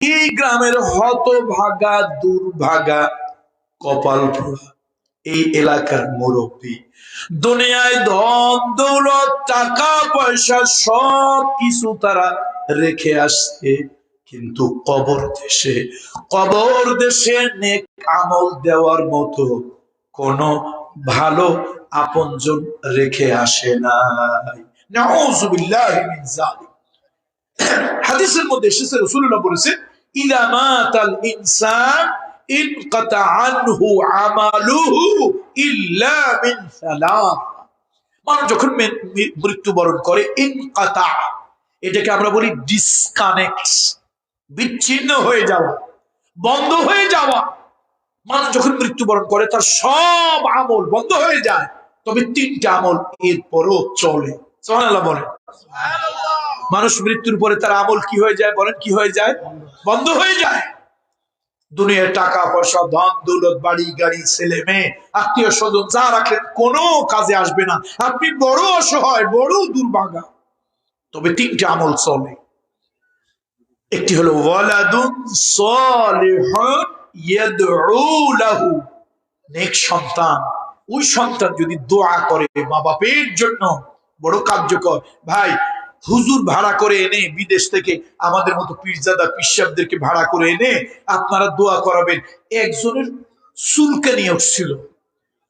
এই গ্রামের হত ভাগা দুর্ভাগা কপাল এই এলাকার মুরব্বী, দুনিয়ায় ধন, দৌলত, টাকা, পয়সা সব কিছু তারা রেখে আসছে। কিন্তু কবর দেশে কবর দেশে নেক আমল দেওয়ার মতো কোনো ভালো আপনজন রেখে আসে নাই। হাদিসের মধ্যে এসেছে, রাসূলুল্লাহ বলেছেন মিন মানুষ যখন মৃত্যুবরণ করে ইনকাতা এটাকে আমরা বলি ডিসকানেক্ট বিচ্ছিন্ন হয়ে যাওয়া, বন্ধ হয়ে যাওয়া। মানুষ যখন মৃত্যুবরণ করে, তার সব আমল বন্ধ হয়ে যায়। তবে তিনটা আমল এরপরও চলে। সুবহানাল্লাহ বলেন। মানুষ মৃত্যুর পরে তার আমল কি হয়ে যায় বলেন? কি হয়ে যায়? বন্ধ হয়ে যায়। দুনিয়ার টাকা, পয়সা, ধন, দৌলত, বাড়ি, গাড়ি, ছেলে, মেয়ে, আত্মীয় স্বজন যা রাখেন, কোনো কাজে আসবে না। আপনি বড় অসহায়, বড় দুর্ভাগা। তবে তিনটে আমল চলে। একটি হলো সন্তান। ওই সন্তান যদি দোয়া করে মা বাপের জন্য, বড় কার্যকর। ভাই হুজুর ভাড়া করে এনে বিদেশ থেকে আমাদের মতো পীরজাদা পিসাবদেরকে ভাড়া করে এনে আপনারা দোয়া করাবেন। একজনের চুলকানি উঠছিল।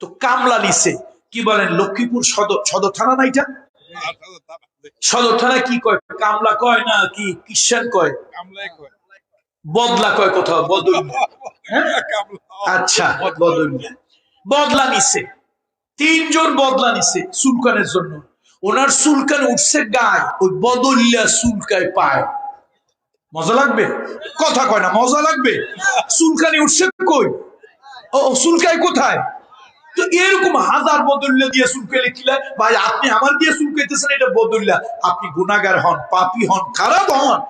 তো কামলা নিছে। কি বলেন লক্ষ্মীপুর সদর সদর থানা না এটা? সদর থানা কি কয়? কামলা কয় না কি কিষান কয়? বদলা কয় কোথাও? বদল আচ্ছা বদলিয়া বদলা নিছে। তিনজন বদলা নিছে সুলকানের জন্য। ওনার সুলকান উঠছে গায়ে, ওই বদলিয়া সুলকায় পায়। মজা লাগবে? কথা কয় না, মজা লাগবে? সুলকানি উঠছে কই? ও সুলকায় কোথায়? তো এরকম হাজার বদল্লা দিয়ে সুলকাইলে কি লাগে? ভাই, আপনি আমার দিয়ে সুলকাইতেছেন এটা বদল্লা আপনি গুনাগার হন, পাপি হন, খারাপ হন।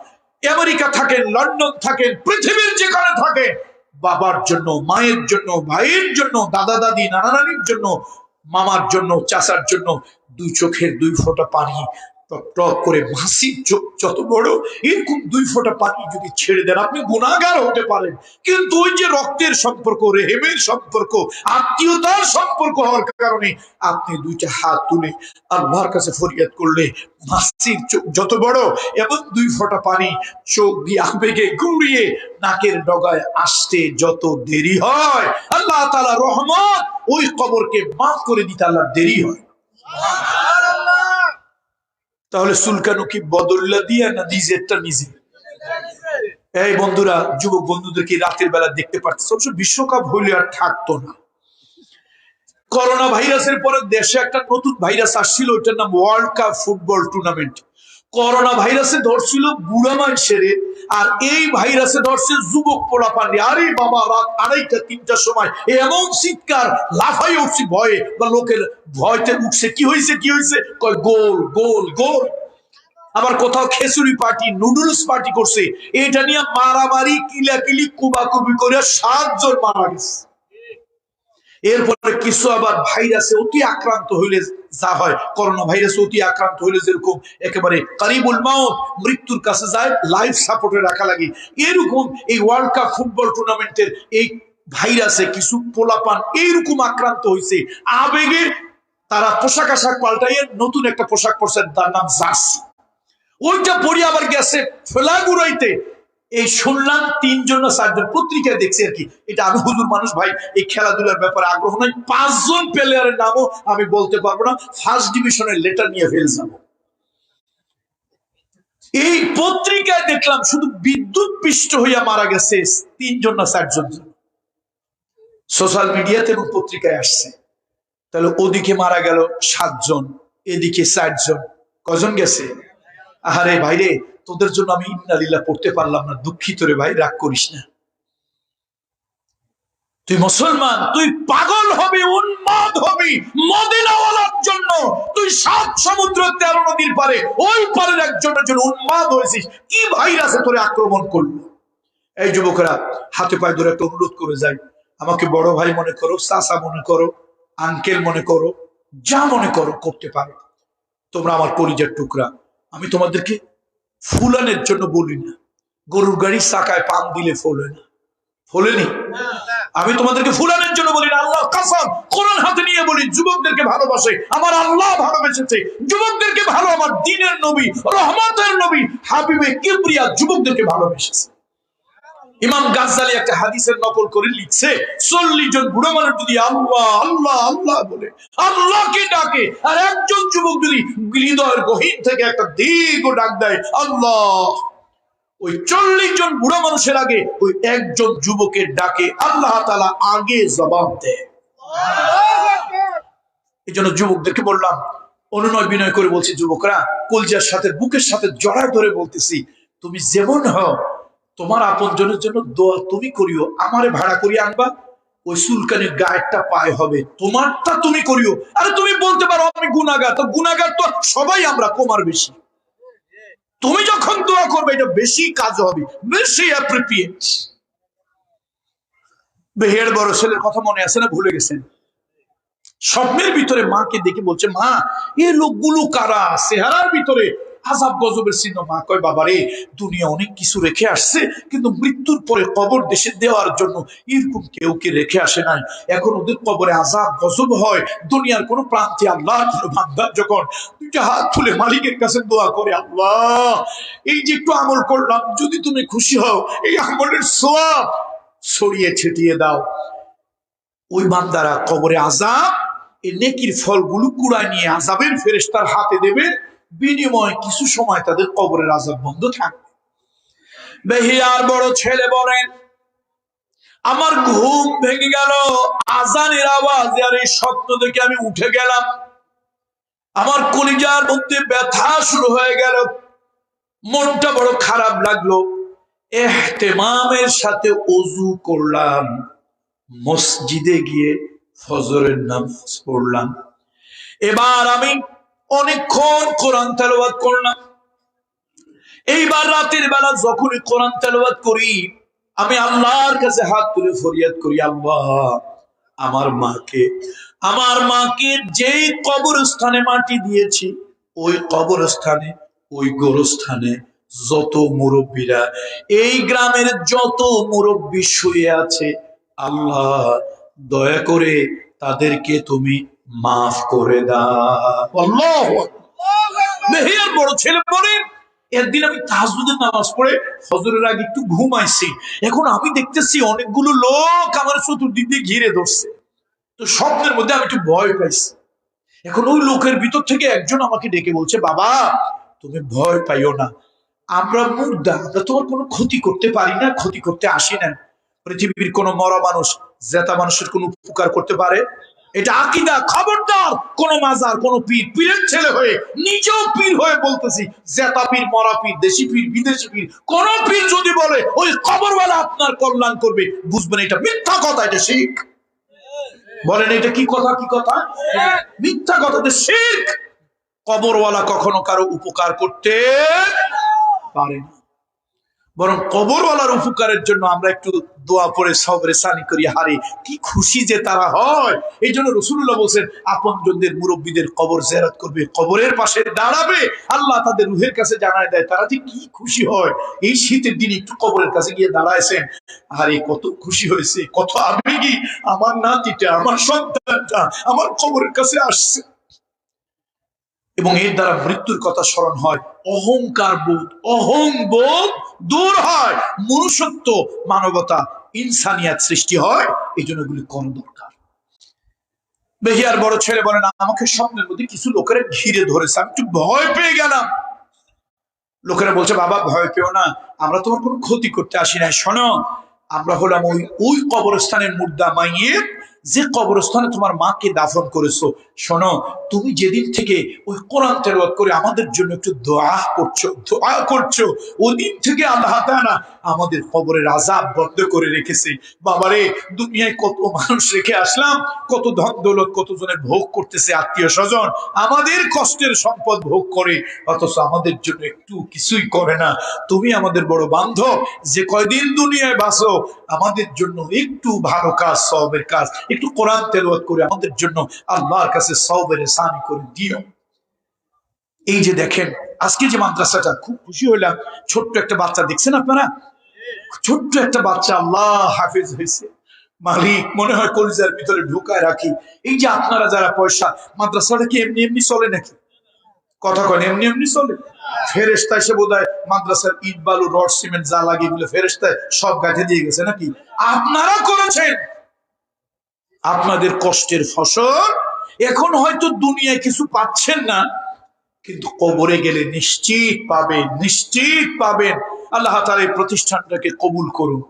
আমেরিকা থাকেন, লন্ডন থাকেন, পৃথিবীর যেখানে থাকেন, বাবার জন্য, মায়ের জন্য, ভাইয়ের জন্য দাদা দাদি নানা নানির জন্য, মামার জন্য, চাচার জন্য দুই চোখের দুই ফোঁটা পানি টক টক করে ভাসির চোখ যত বড়, এরকম দুই ফোঁটা পানি যদি ছেড়ে দেন, আপনি গুণাগার হতে পারেন। কিন্তু ওই যে রক্তের সম্পর্ক, রেহেমের সম্পর্ক, আত্মীয়তার সম্পর্ক হওয়ার কারণে আপনি দুইটা হাত তুলে আল্লাহর কাছে ফরিয়াদ করলে মাসির চোখ যত বড় এবং দুই ফোঁটা পানি চোখ দিয়ে আবেগে গুড়িয়ে নাকের ডগায় আসতে যত দেরি হয়, আল্লাহ তালা রহমত ওই কবরকে মাফ করে দিতে আল্লাহ দেরি হয়। তাহলে সুলকানু কি বদল্লা দিয়ে না নিজেরটা নিজে? এই বন্ধুরা, যুবক বন্ধুদেরকে রাতের বেলা দেখতে পাচ্ছে অবশ্য বিশ্বকাপ হইলে আর থাকতো না। করোনা ভাইরাসের পরে দেশে একটা নতুন ভাইরাস আসছিল, ওইটার নাম world cup football tournament corona ভাইরাসে ধরছিল বুড়া মানুষের আর এই ভাইরাসে ধরছে যুবক পোলা পান্ডে। আরে বাবা, রাত আড়াইটা, তিনটার সময় এমন চিৎকার লাফাই উঠছি ভয়ে, বা লোকের ভয়তে উঠছে। কি হয়েছে কি হয়েছে? কয়, গোল গোল গোল। আবার কোথাও খেসুরি পার্টি, নুডলস পার্টি করছে। এটা নিয়ে মারামারি, কিলাকিলি, কুবাকুবি করে সাতজন মারা গেছে। এরপরে কিছু আবার ভাইরাসে অতি আক্রান্ত হইলে যা হয়, করোনা ভাইরাসে অতি আক্রান্ত হইলে যেরকম একেবারে কারিবুল মাউত মৃত্যুর কাছে যায় লাইফ সাপোর্টে রাখা লাগে। এরকম এই ওয়ার্ল্ড কাপ ফুটবল টুর্নামেন্টের এই ভাইরাসে কিছু পোলাপান এইরকম আক্রান্ত হয়েছে আবেগে তারা পোশাক আশাক পাল্টাইয়ে নতুন একটা পোশাক পরছেন, তার নাম জার্সি। ওইটা পড়ে আবার গেছে ফেলা গুড়াইতে এই শুনলাম তিনজন না চারজন পত্রিকায় দেখছি আর কি। এটা আমি হুজুর মানুষ ভাই, এই খেলাধুলার ব্যাপারে আগ্রহ নাই। পাঁচজন প্লেয়ারের নামও আমি বলতে পারব না। ফার্স্ট ডিভিশনের লেটার নিয়ে ফেল যাব। এই পত্রিকায় দেখলাম শুধু বিদ্যুৎ পৃষ্ঠ হইয়া মারা গেছে তিনজন না চারজন। সোশ্যাল মিডিয়াতে এবং পত্রিকায় আসছে। তাহলে ওদিকে মারা গেল সাতজন, এদিকে চারজন। কজন গেছে? আহারে ভাইরে তোদের জন্য আমি ইন্নালিল্লাহ পড়তে পারলাম না। দুঃখিত রে ভাই, রাগ করিস না। তুই মুসলমান, তুই পাগল হবি, উন্মাদ হবি, মদিনাওয়ালার জন্য। তুই সাত সমুদ্র তেরো নদীর পারে, ওই পারের একজনের জন্য উন্মাদ হয়েছিস। কি ভাইরাসে তোরে আক্রমণ করল? এই যুবকেরা, হাতে পায়ে ধরে একটা অনুরোধ করে যাই। আমাকে বড় ভাই মনে করো, চাচা মনে করো, আঙ্কেল মনে করো, যা মনে করো, করতে পারো। তোমরা আমার পরিচয় টুকরা। আমি তোমাদেরকে ফুলানের জন্য বলি না। গরুর গাড়ির চাকায় পান দিলে ফোলে না। ফোলেনি আমি তোমাদেরকে ফুলানের জন্য বলি না, আল্লাহ কাসম। কোরআন হাতে নিয়ে বলি, যুবকদেরকে ভালোবাসে। আমার আল্লাহ ভালোবেসেছে। যুবকদেরকে ভালো, আমার দিনের নবী, রহমতের নবী, হাবিবে কিবরিয়া যুবকদেরকে ভালোবেসেছে। ইমাম গাজ্জালি একটা হাদিসের নকল করে লিখছে, চল্লিশ জন বুড়ো মানুষ যদি আল্লাহ আল্লাহ আল্লাহ বলে, আল্লাহকে ডাকে, আর একজন যুবক যদি হৃদয়ের গহীন থেকে একটা দীর্ঘ ডাক দেয়, আল্লাহ। ওই চল্লিশ জন বুড়ো মানুষের আগে ওই একজন যুবকের ডাকে, আল্লাহ তালা আগে জবাব দেয় এই জন্য যুবকদেরকে বললাম, অনুনয় বিনয় করে বলছি, যুবকরা, কলজার সাথে, বুকের সাথে জড়ায় ধরে বলতেছি, তুমি যেমন হও তোমার আপন জনের জন্য দোয়া তুমি করিও, আমারে ভাড়া করিয়ে আনবা। ওই সুলকানের গায়েরটা পায় হবে, তোমারটা তুমি করিও। আরে তুমি বলতে পারো, আমি গুনাগার তো গুনাগার তো সবাই আমরা কমার বেশি। তুমি যখন দোয়া করবে, এটা বেশি কাজ হবে, বেশি অ্যাপ্রিপিয়েট বেহের বড় ছেলের কথা মনে আছে না, ভুলে গেছেন? স্বপ্নের ভিতরে মাকে দেখে বলছে, মা, এ লোকগুলো কারা? চেহারার ভিতরে আজাব গজবের চিহ্ন। মা কয় বাবা রে দুনিয়া অনেক কিছু রেখে আসছে, কিন্তু মৃত্যুর পরে কবর দেশে দেওয়ার জন্য এরকম কেউ কে রেখে আসে নাই? এখন ওদের কবরে আজাব গজব হয়, দুনিয়ার কোনো প্রান্তে আল্লাহ বান্দা যখন দুইটা হাত তুলে মালিকের কাছে দোয়া করে, আল্লাহ, এই যে একটু আমল করলাম, যদি তুমি খুশি হও, এই আমলের সোয়াব ছড়িয়ে ছিটিয়ে দাও। ওই বান্দারা কবরে আজাব এই নেকির ফলগুলো কুড়ায় নিয়ে আজাবের ফেরেস্তার হাতে দেবে বিনিময়ে কিছু সময় তাদের কবরের আজাব বন্ধ থাকবে। বেহিয়ার বড় ছেলে বলেন, আমার ঘুম ভেঙে গেল, আজানের আওয়াজ, আর এই স্বপ্ন দেখে আমি উঠে গেলাম। আমার কলিজার মধ্যে ব্যথা শুরু হয়ে গেল। মনটা বড় খারাপ লাগল। এহতেমামের সাথে অজু করলাম। মসজিদে গিয়ে ফজরের নামাজ পড়লাম। এবার আমি অনেকক্ষণ কোরআন তেলাওয়াত করলাম। এইবার রাতের বেলা যখনই কোরআন তেলাওয়াত করি, আমি আল্লাহর কাছে হাত তুলে ফরিয়াদ করি, আল্লাহ, আমার মাকে আমার মাকে যেই কবরস্থানে মাটি দিয়েছি, ওই কবরস্থানে, ওই গোরস্থানে যত মুরব্বীরা, এই গ্রামের যত মুরব্বী শুয়ে আছে, আল্লাহ, দয়া করে তাদেরকে তুমি মাফ করে দাও। আল্লাহ বড় ছেলে পড়েন একদিন আমি তাহাজুদের নামাজ পড়ে হজরের আগে একটু ঘুমাইছি। এখন আমি দেখতেছি অনেকগুলো লোক আমার চতুর্দিক দিয়ে ঘিরে ধরছে। তো স্বপ্নের মধ্যে আমি একটু ভয় পাইছি। এখন ওই লোকের ভিতর থেকে একজন আমাকে ডেকে বলছে বাবা তুমি ভয় পাইও না। আমরা মুগ্ধা আমরা তোমার কোনো ক্ষতি করতে পারি না ক্ষতি করতে আসি না। পৃথিবীর কোন মরা মানুষ জেতা মানুষের কোন উপকার করতে পারে এটা আকিদা, খবরদার। কোন মাজার, কোন পীর, পীরের ছেলে হয়ে, নিজেও পীর হয়ে বলতেছি, জেতা পীর, মরা পীর, দেশি পীর, বিদেশি পীর। কোন পীর যদি বলে, ওই কবরওয়ালা আপনার কল্যাণ করবে, বুঝবেন এটা মিথ্যা কথা, এটা শিখ। বলেন এটা কি কথা কি কথা? মিথ্যা কথা, এটা শিখ। কবরওয়ালা কখনো কারও উপকার করতে পারে না। বরং কবরওয়ালার উপকারের জন্য আমরা একটু দোয়া পরে সবরে সানি করি, হারে কি খুশি যে তারা হয়। এই জন্য রসুল্লাহ বলছেন, আপনজনদের মুরব্বীদের কবর জেরাত করবে, কবরের পাশে দাঁড়াবে। আল্লাহ তাদের রুহের কাছে জানায় দেয়, তারা যে কি খুশি হয়। এই শীতের দিন একটু কবরের কাছে গিয়ে দাঁড়াইছেন। আরে কত খুশি হয়েছে, কত আবেগী। আমার নাতিটা, আমার সন্তানটা আমার কবরের কাছে আসছে। এবং এর দ্বারা মৃত্যুর কথা স্মরণ হয়। অহংকার বোধ, অহং বোধ দূর হয়। মনুষ্যত্ব, মানবতা, ইনসানিয়াত সৃষ্টি হয়। এই জন্য এগুলি কম দরকার। বেহিয়ার বড় ছেলে বলেন, আমাকে স্বপ্নের মধ্যে কিছু লোকেরা ঘিরে ধরেছে। আমি একটু ভয় পেয়ে গেলাম। লোকেরা বলছে, বাবা, ভয় পেও না। আমরা তোমার কোনো ক্ষতি করতে আসি নাই। শোনো, আমরা হলাম ওই ওই কবরস্থানের মুর্দা মাইয়ে যে কবরস্থানে তোমার মাকে দাফন করেছ, শোনো, তুমি যেদিন থেকে ওই কোরআন তেলাওয়াত করে আমাদের জন্য একটু দোয়া করছ দোয়া করছ, ওদিন থেকে আল্লাহ তাআলা আমাদের কবরের আজাব বন্ধ করে রেখেছে। বাবারে, দুনিয়ায় কত মানুষ রেখে আসলাম, কত ধন দৌলত কত জনের ভোগ করতেছে আত্মীয় স্বজন, আমাদের কষ্টের সম্পদ ভোগ করে, অথচ আমাদের জন্য একটু কিছুই করে না। তুমি আমাদের বড় বান্ধব, যে কয়দিন দুনিয়ায় বাসো আমাদের জন্য একটু ভালো কাজ সবের কাজ, একটু কোরআন তেলাওয়াত করে আমাদের জন্য আল্লাহর কাছে সবের সানি করে দিও। এই যে দেখেন, আজকে যে মাদ্রাসাটা, খুব খুশি হইলাম। ছোট্ট একটা বাচ্চা, দেখছেন আপনারা? ছোট্ট একটা বাচ্চা, আল্লাহ হাফিজ হয়েছে। মালিক, মনে হয় কলিজার ভিতরে ঢুকায় রাখি। এই যে আপনারা যারা পয়সা, মাদ্রাসাটা কি এমনি এমনি চলে নাকি? কথা কন, এমনি এমনি চলে? ফেরেস্তা এসে বোধ মাদ্রাসার ইট, বালু, রড, সিমেন্ট যা ফেরেস্তায় সব দিয়ে গেছে নাকি? আপনারা করেছেন। আপনাদের কষ্টের ফসল এখন হয়তো দুনিয়ায় কিছু পাচ্ছেন না, কিন্তু কবরে গেলে নিশ্চিত পাবেন নিশ্চিত পাবেন। আল্লাহ তার এই প্রতিষ্ঠানটাকে কবুল করুন।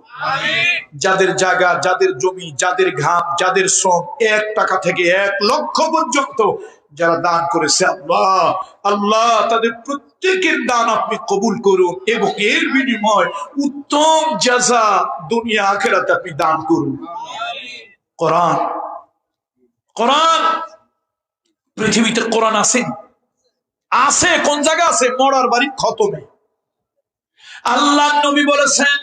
যাদের জায়গা, যাদের জমি, যাদের ঘাম, যাদের শ্রম, এক টাকা থেকে এক লক্ষ পর্যন্ত যারা দান করেছে আল্লাহ আল্লাহ তাদের প্রত্যেকের দান আপনি কবুল করুন এবং এর বিনিময় উত্তম জাজা দুনিয়া আখেরাতে আপনি দান করুন। কোরআন কোরআন, পৃথিবীতে কোরআন আছে? আছে, কোন জায়গা আছে? মরার বাড়ির খতমে। আল্লাহ নবী বলেছেন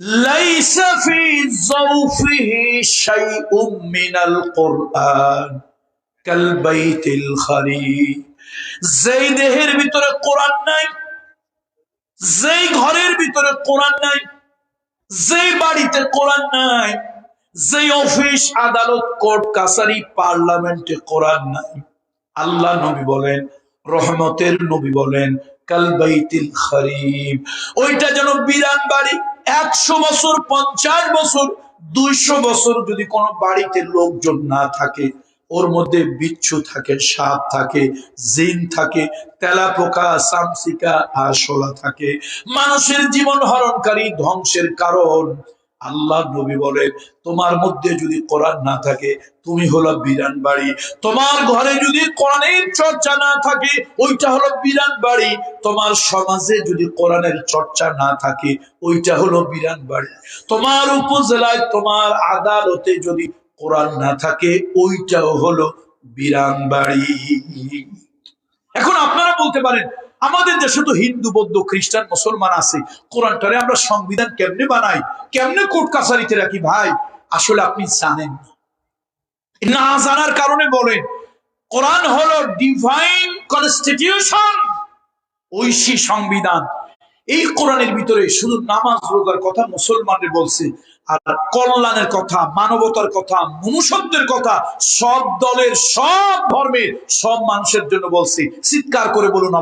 লাইসা ফি যাওফিহি শাইউম মিনাল কুরআন কাল বাইতিল যেই দেহের ভিতরে কোরআন নাই, যেই ঘরের ভিতরে কোরআন নাই, যেই বাড়িতে কোরআন নাই, যেই অফিস, আদালত, কোর্ট, কাছারি, পার্লামেন্টে কোরআন নাই। আল্লাহ নবী বলেন, রহমতের নবী বলেন কালবাইতিল খরিব ওইটা যেন বিরান বাড়ি একশো বছর, পঞ্চাশ বছর, দুইশো বছর যদি কোনো বাড়িতে লোকজন না থাকে, ওর মধ্যে বিচ্ছু থাকে, সাপ থাকে, জিন থাকে, তেলাপোকা, সামসিকা, আরশোলা থাকে। মানুষের জীবন হরণকারী, ধ্বংসের কারণ। আল্লাহ নবী বলেন, তোমার মধ্যে যদি কোরআন না থাকে, তুমি হলো বিরান বাড়ি। তোমার ঘরে যদি কোরআনের চর্চা না থাকে, ওইটা হলো বিরান বাড়ি। তোমার সমাজে যদি কোরআনের চর্চা না থাকে, ওইটা হলো বিরান বাড়ি। তোমার উপজেলায় তোমার আদালতে যদি কোরআন না থাকে, ওইটাও হলো বিরান বাড়ি। এখন আপনারা বলতে পারেন আমাদের দেশে তো হিন্দু, বৌদ্ধ, খ্রিস্টান, মুসলমান আছে। কোরআনটারে আমরা সংবিধান কেমনে বানাই? কেমনে কোর্ট কাছারিতে রাখি ভাই? আসলে আপনি জানেন না। জানার কারণে বলেন, কোরআন হলো ডিভাইন কনস্টিটিউশন ঐশী সংবিধান। এই কোরআনের ভিতরে শুধু নামাজ রোজার কথা মুসলমানের বলছে, আর কল্যাণের কথা, মানবতার কথা, মনুষ্যত্বের কথা, সব দলের সব ধর্মের সব মানুষের জন্য বলছি, চিৎকার করে বলুন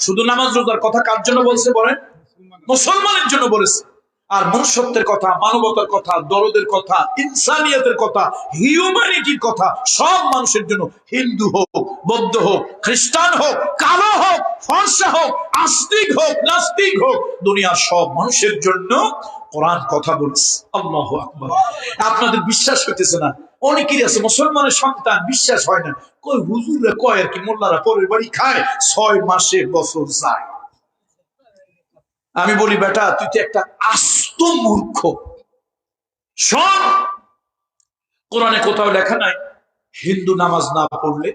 শুধু নামাজ রোজার কথা কার জন্য বলছে বলেন? মুসলমানের জন্য বলেছে। আর মনুষ্যত্বের কথা, মানবতার কথা, দরদের কথা, ইনসানিয়তের কথা হিউম্যানিটির কথা, সব মানুষের জন্য হিন্দু হোক, বৌদ্ধ হোক, খ্রিস্টান হোক, কালো হোক, ফর্সা হোক, আস্তিক হোক, নাস্তিক হোক, দুনিয়ার সব মানুষের জন্য কোরআন কথা বলছে। আল্লাহ আকবার। আপনাদের বিশ্বাস হইতেছে না। অনেকেরই আছে, মুসলমানের সন্তান, বিশ্বাস হয় না। কই হুজুরে কয় আর কি, মোল্লারা পরের বাড়ি খায়, ছয় মাসে বছর যায়। আমি বলি, বেটা, তুই তো একটা আস্ত মূর্খ। শোন কোরআনে কোথাও লেখা নাই। হিন্দু নামাজ না পড়লে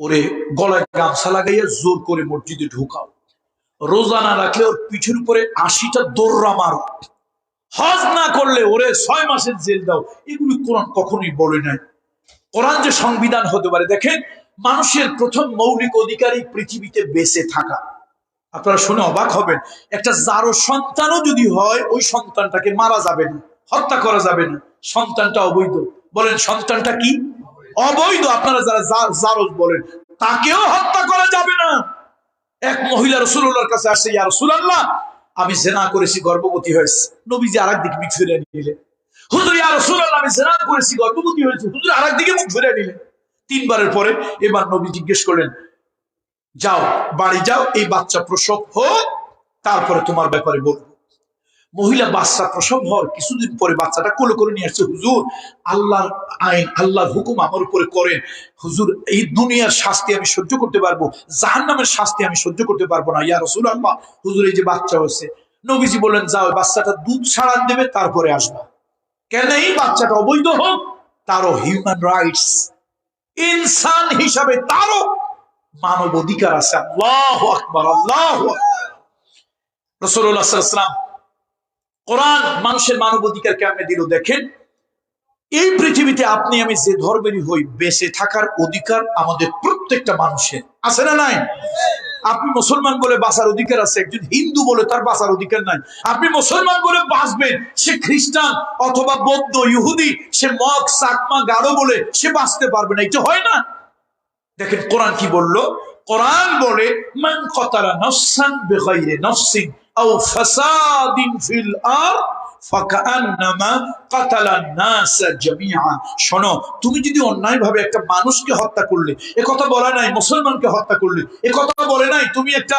ওরে গলায় গামছা লাগাইয়া জোর করে মসজিদে ঢুকাও। রোজা না রাখলে ওর পিঠের উপরে আশিটা দৌড়া মারো। হজ না করলে ওরে ছয় মাসের জেল দাও। এগুলি কোরআন কখনোই বলে নাই। কোরআন যে সংবিধান হতে পারে, দেখেন, মানুষের প্রথম মৌলিক অধিকারই পৃথিবীতে বেঁচে থাকা। আপনারা শুনে অবাক হবেন। একটা জারো সন্তানও যদি হয়, ওই সন্তানটাকে মারা যাবে না, হত্যা করা যাবে না। সন্তানটা অবৈধ। বলেন, সন্তানটা কি? অবৈধ। আপনারা যারা জারজ বলেন, তাকেও হত্যা করা যাবে না। এক মহিলা রসুল্লাহর কাছে আসছে, ইয়া রসুল্লাহ আমি জেনা করেছি, গর্ভবতী হয়েছে। নবীজি আর একদিকে মুখ ফিরে নিলেন। হুজুর, ইয়া রসুল্লাহ আমি জেনা করেছি, গর্ভবতী হয়েছে। হুজুর আর একদিকে মুখ ফিরে নিলেন। তিনবারের পরে এবার নবী জিজ্ঞেস করলেন যাও, বাড়ি যাও, এই বাচ্চা প্রসব হোক, তারপরে তোমার ব্যাপারে বলব। মহিলা বাচ্চা প্রসব হওয়ার কিছুদিন পরে বাচ্চাটা কোলে করে নিয়ে আসছে, হুজুর, আল্লাহর আইন, আল্লাহর হুকুম আমার উপরে করেন। হুজুর, এই দুনিয়ার শাস্তি আমি সহ্য করতে পারব জাহান নামের শাস্তি আমি সহ্য করতে পারব না। ইয়া রসুল আল্লাহ হুজুর, এই যে বাচ্চা হয়েছে। নবীজি বললেন, যাও বাচ্চাটা দুধ ছাড়ান দেবে, তারপরে আসবা। কেন এই বাচ্চাটা অবৈধ হোক? তারও হিউম্যান রাইটস ইনসান হিসাবে তারও মানব অধিকার আছে। আল্লাহ আকবর, আল্লাহ রসুল্লাহাম কোরআন মানুষের মানব অধিকার কেমনে দিল? দেখেন, এই পৃথিবীতে আপনি, আমি যে ধর্মেরই হই, বেঁচে থাকার অধিকার আমাদের প্রত্যেকটা মানুষের। আছে না নাই? আপনি মুসলমান বলে বাঁচার অধিকার আছে, একজন হিন্দু বলে তার বাঁচার অধিকার নাই। আপনি মুসলমান বলে বাঁচবেন, সে খ্রিস্টান অথবা বৌদ্ধ, ইহুদি, সে মগ চাকমা গাঢ় বলে সে বাঁচতে পারবে না। এটা হয় না? দেখেন কোরআন কি বলল? কোরআন বলে শোনো, তুমি যদি অন্যায় ভাবে একটা মানুষকে হত্যা করলে নাই, মুসলমানকে হত্যা করলে বলে নাই, তুমি একটা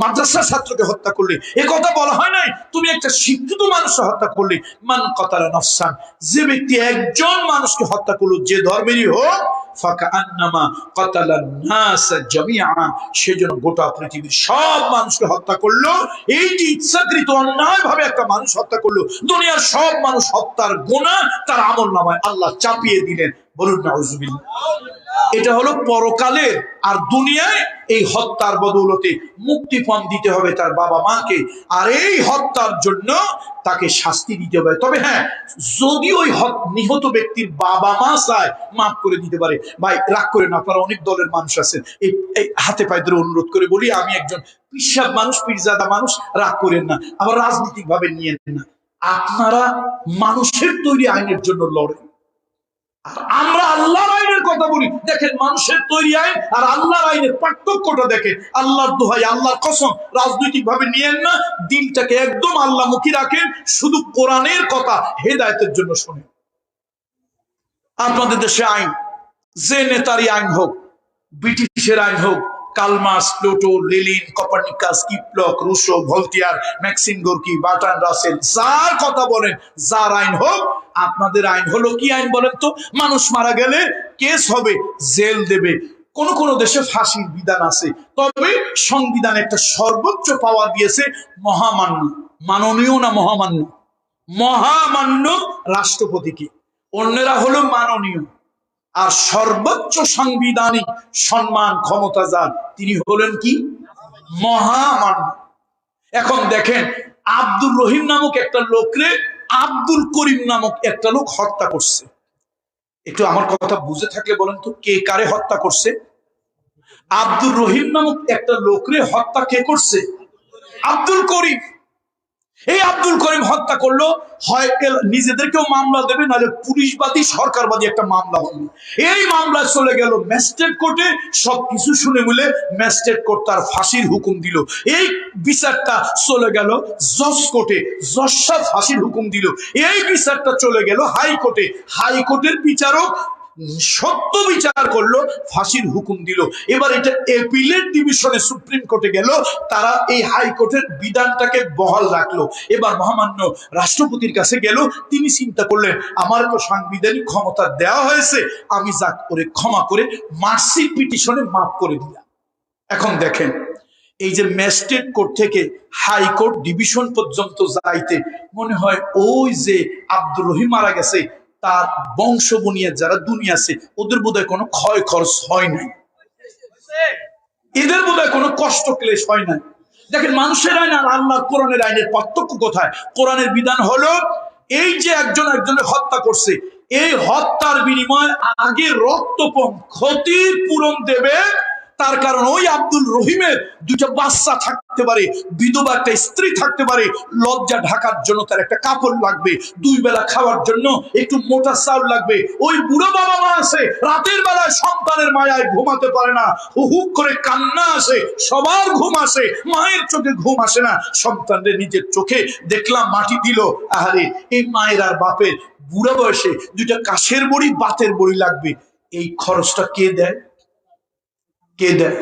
মাদ্রাসার ছাত্রকে হত্যা করলে, এ কথা বলা হয় নাই, তুমি একটা শিক্ষিত মানুষকে হত্যা করলে, মান কাতালা নফসান। যে ব্যক্তি একজন মানুষকে হত্যা করল, যে ধর্মেরই হোক সেজন্য গোটা পৃথিবীর সব মানুষকে হত্যা করল। এই যে ইচ্ছাকৃত অন্যায় ভাবে একটা মানুষ হত্যা করল, দুনিয়ার সব মানুষ হত্যার গোনা তার আমল নামায় আল্লাহ চাপিয়ে দিলেন। বলুন না এটা হলো পরকালের আর দুনিয়ায় এই হত্যার বদৌলতে মুক্তিপণ দিতে হবে তার বাবা মাকে। আর এই হত্যার জন্য তাকে শাস্তি দিতে হবে। তবে হ্যাঁ যদি ওই নিহত ব্যক্তির বাবা মা চায়, মাফ করে দিতে পারে। ভাই, রাগ করে না, আপনারা অনেক দলের মানুষ আছেন। এই হাতে পায়ে ধরে অনুরোধ করে বলি, আমি একজন পিসাব মানুষ, পিরজাদা মানুষ, রাগ করেন না। আবার রাজনৈতিক ভাবে নিয়েন না। আপনারা মানুষের তৈরি আইনের জন্য লড়েন। আমরা আল্লাহর আইনের কথা বলি। দেখেন, মানুষের তৈরি আইন আর আল্লাহর আইনের পার্থক্যটা দেখেন। আল্লাহর দোহাই, আল্লাহর কসম রাজনৈতিক ভাবে নিয়েন না, দিনটাকে একদম আল্লাহমুখী রাখেন, শুধু কোরআনের কথা হেদায়তের জন্য শোনেন। আপনাদের দেশে আইন, যে নেতারই আইন হোক, ব্রিটিশের আইন হোক Karl Marx, Plato, Lenin, Copernicus, কিপলক, Rousseau Voltaire Maxim Gorky Bertrand Russell, যার কথা বলেন, যার আইন হোক, আপনাদের আইন হলো কি আইন বলেন তো? মানুষ মারা গেলে কেস হবে, জেল দেবে। কোন কোন দেশে ফাঁসির বিধান আছে, তবে সংবিধান একটা সর্বোচ্চ পাওয়ার দিয়েছে মহামান্য। মাননীয় না মহামান্য? মহামান্য রাষ্ট্রপতিকে। অন্যরা হলো মাননীয়। আর সর্বোচ্চ সাংবিধানিক সম্মান ক্ষমতা যান তিনি হলেন কি? মহামান্য। এখন দেখেন, আব্দুর রহিম নামক একটা লোকরে আব্দুল করিম নামক একটা লোক হত্যা করছে। একটু আমার কথা বুঝে থাকলে বলেন তো, কে কারে হত্যা করছে? আব্দুর রহিম নামক একটা লোকরে হত্যা কে করছে? আব্দুল করিম। এই আব্দুল করিম হত্যা করল, হয় নিজেদেরকেও মামলা দেবে, নাহলে পুলিশবাদী, সরকারবাদী একটা মামলা হলো এই মামলা চলে গেল ম্যাজিস্ট্রেট কোর্টে সবকিছু শুনে মিলে ম্যাজিস্ট্রেট কোর্ট তার ফাঁসির হুকুম দিল। এই বিচারটা চলে গেল জজ কোর্টে, জজ ফাঁসির হুকুম দিল। এই বিচারটা চলে গেল হাইকোর্টে। হাইকোর্টের বিচারক সত্য বিচার করল, ফাঁসির হুকুম দিল। এবার এটা এপিলেট ডিভিশনে সুপ্রিম কোর্টে গেল, তারা এই হাইকোর্টের বিধানটাকে বহাল রাখল। এবার মহামান্য রাষ্ট্রপতির কাছে গেল, তিনি চিন্তা করলেন, আমার তো সাংবিধানিক ক্ষমতা দেওয়া হয়েছে, আমি যা করে ক্ষমা করে মার্সি পিটিশনে মাফ করে দিলাম। এখন দেখেন, এই যে ম্যাজিস্ট্রেট কোর্ট থেকে হাইকোর্ট ডিভিশন পর্যন্ত যাইতে, মনে হয় ওই যে আব্দুর রহিম মারা গেছে তার বংশ বুনিয়া যারা দুনিয়া আছে, ওদের বোধহয় কোনো ক্ষয় খরচ হয় নাই। এদের বোধহয় কোনো কষ্ট ক্লেশ হয় নাই। দেখেন, মানুষের আইন আর আল্লাহ কোরআনের আইনের পার্থক্য কোথায়? কোরআনের বিধান হলো, এই যে একজন একজনের হত্যা করছে, এই হত্যার বিনিময়ে আগে রক্তপণ ক্ষতির পূরণ দেবে, তার কারণ ওই আব্দুল রহিমের দুটো বাচ্চা থাকতে পারে, বিধবা একটা স্ত্রী থাকতে পারে, লজ্জা ঢাকার জন্য তার একটা কাপড় লাগবে, দুই বেলা খাওয়ার জন্য একটু মোটা চাউল লাগবে, ওই বুড়ো বাবা মা আছে, রাতের বেলায় সন্তানের মায়ায় ঘুমাতে পারে না হুক করে কান্না আসে, সবার ঘুম আসে, মায়ের চোখে ঘুম আসে না সন্তানদের নিজের চোখে দেখলাম, মাটি দিল, আহারে, এই মায়ের আর বাপের বুড়া বয়সে দুইটা কাশের বড়ি, বাতের বড়ি লাগবে, এই খরচটা কে দেয়? কে দেয়?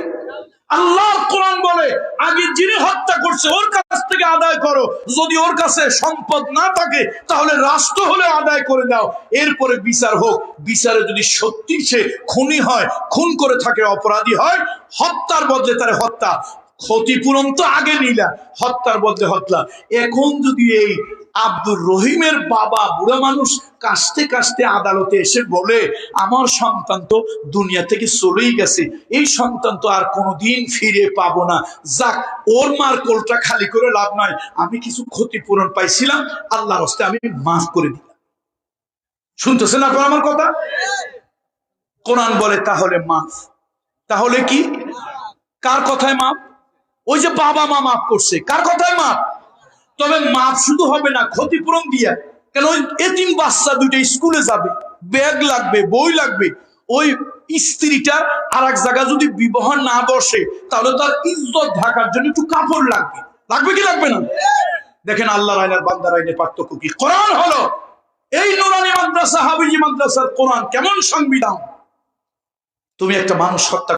আল্লাহ কোরআন বলে, আগে যিনি হত্যা করছে, ওর কাছ থেকে আদায় করো। যদি ওর কাছে সম্পদ না থাকে, তাহলে রাষ্ট্র হলে আদায় করে দাও। এরপরে বিচার হোক। বিচারে যদি সত্যি সে খুনি হয়, খুন করে থাকে, অপরাধী হয়, হত্যার বদলে তার হত্যা। ক্ষতিপূরণ তো আগে নিলা, হত্যার বদলে হত্যা। এখন যদি এই আব্দুর রহিমের বাবা বুড়া মানুষ কাশতে কাশতে আদালতে এসে বলে, আমার সন্তান তো দুনিয়া থেকে চলেই গেছে। এই সন্তান তো আর কোনোদিন ফিরে পাবো না। যাক, ওর মার কোলটা খালি করে লাভ নয়। আমি কিছু ক্ষতিপূরণ পাইছিলাম। আল্লাহর হস্তে আমি মাফ করে দিলাম। শুনতেছেন আপনার আমার কথা? কোরআন বলে, তাহলে মাফ। তাহলে কি? কার কথায় মাপ ওই যে বাবা মা মাফ করছে। কার কথায় মাপ তবে মাপ শুধু হবে না, ক্ষতিপূরণ দিয়া। কেন ওই এতিম বাচ্চা দুইটা স্কুলে যাবে, ব্যাগ লাগবে, বই লাগবে। ওই স্ত্রীটা আর এক জায়গায় যদি বিবাহ না বসে, তাহলে তার ইজ্জত ঢাকার জন্য একটু কাপড় লাগবে। লাগবে কি লাগবে না? দেখেন আল্লাহ আইনার বান্দার আইনের পার্থক্য কি? কোরআন হলো। এই নুরানি মাদ্রাসা, হাবিজি মাদ্রাসার কোরআন কেমন সংবিধান? তুমি একটা মানুষ হত্যা